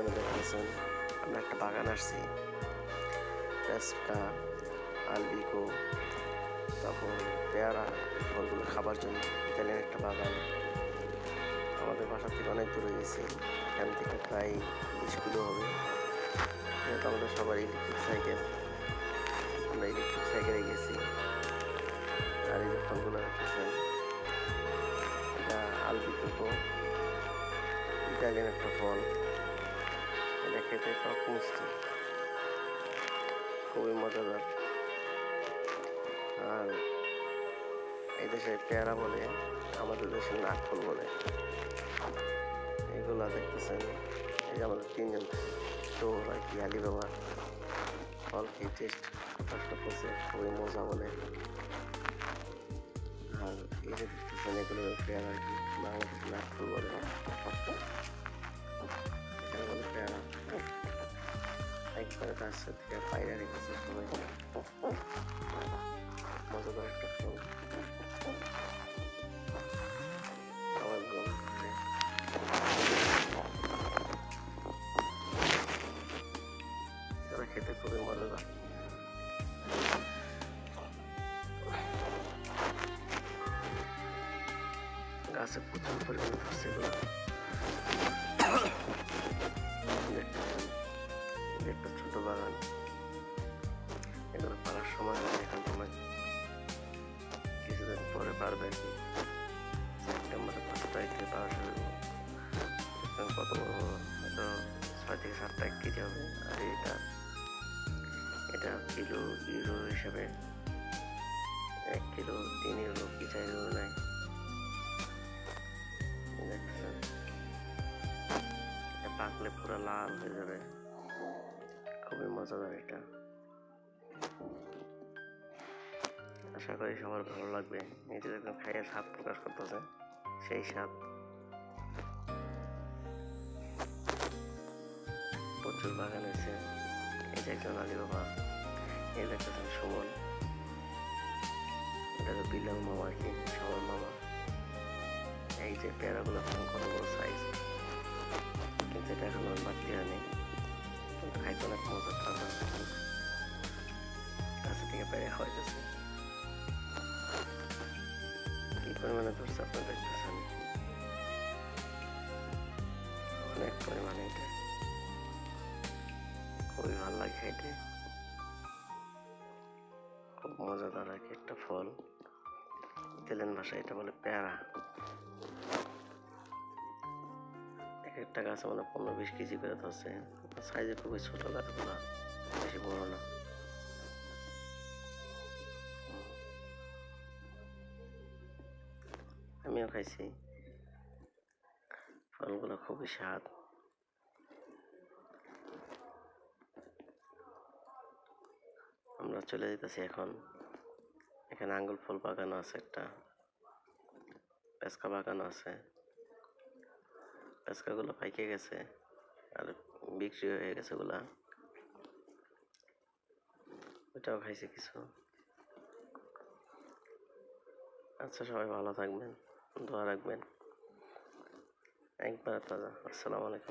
আপনারা দেখতেছেন, আমরা একটা বাগান আসছি। পেস্কা আলবিকো, তারপর পেয়ারা ফলগুলো খাবার জন্য ইতালিয়ান একটা বাগান। আমাদের বাসা থেকে অনেক দূরে গেছি, এখান থেকে প্রায় বিশ কিলো হবে। যেহেতু আমাদের সবার ইলেকট্রিক সাইকেল আমরা ইলেকট্রিক সাইকেলে গেছি। আর এই যে ফলগুলো রাখতেছেন, এটা আলবিকো ইটালিয়ান একটা ফল। এটা খেতে টক মিষ্টি। খুবই মজাদার। আর এই দেশে পেয়ারা বলে, আমাদের দেশে নাকফল বলে, এগুলো দেখতেছেন। এই যে আমাদের তিনজন চোর আর কি আলি বাবা? ফল খেয়ে টেস্ট প্রকাশটা করছে খুবই মজা বলে। আর এই যে দেখতেছেন, এগুলো পেয়ারা কি বাংলাদেশে নাকফল বলে। এখানে বলে পেয়ারা একবারে তার সাথে পায়রা রেখেছে সবাই একটা ফল সবাই ভালো লাগছে খেতে খুবই মজাদার গাছে প্রচুর পরিমাণে এটা একটা ছোট বাগান এগুলো পারার সময় হয়, এখন সময় কিছুদিন পরে পারবে আর কি সেপ্টেম্বরে পাঁচ তারিখে পাওয়া শুরু। কত, হয়তো ছয় থেকে সাত টাকা কেজি হবে আর এটা এটা কিলো ইউরো হিসাবে এক কিলো, তিন ইউরো কি চার ইউরো নেয় পুরো লাল হয়ে যাবে। খুবই মজাদার এটা। আশা করি সবার ভালো লাগবে। নিজে যখন খাইয়ে স্বাদ প্রকাশ করতেছে, সেই স্বাদ। প্রচুর বাগান হয়েছে। এই যে একজন আলী বাবা এই দেখতেছেন সুমন। এটা তো মামা আর কি, সবার মামা। এই যে পেয়ারাগুলো কত বড় সাইজ কিন্তু এটা এখন আর বাড়তি হয়নি কিন্তু খাইতে অনেক মজা তাজা কাছে থেকে পেরে খাওয়াইতেছে কি পরিমাণে ধরছে আপনারা দেখতেছেন? অনেক পরিমাণে এটা। খুবই ভালো লাগে খাইতে। খুব মজাদার আর একটা ফল। ইতালিয়ান ভাষায় এটা বলে পেয়ারা। একটা গাছ মানে পনেরো বিশ কেজি করে ধরছে। সাইজে খুবই ছোট গাছগুলো বেশি বড় না। আমিও খাইছি। ফলগুলো খুবই স্বাদ। আমরা চলে যেতেছি এখন। এখানে আঙ্গুল ফুল বাগান আছে একটা। পেস্কা বাগান আছে। পেস্কাগুলো পাইকে গেছে আর বিক্রি হয়ে গেছে ওগুলা ওটাও খাইছে কিছু। আচ্ছা সবাই ভালো থাকবেন, দোয়া রাখবেন। একবার তাজা। আসসালামু আলাইকুম।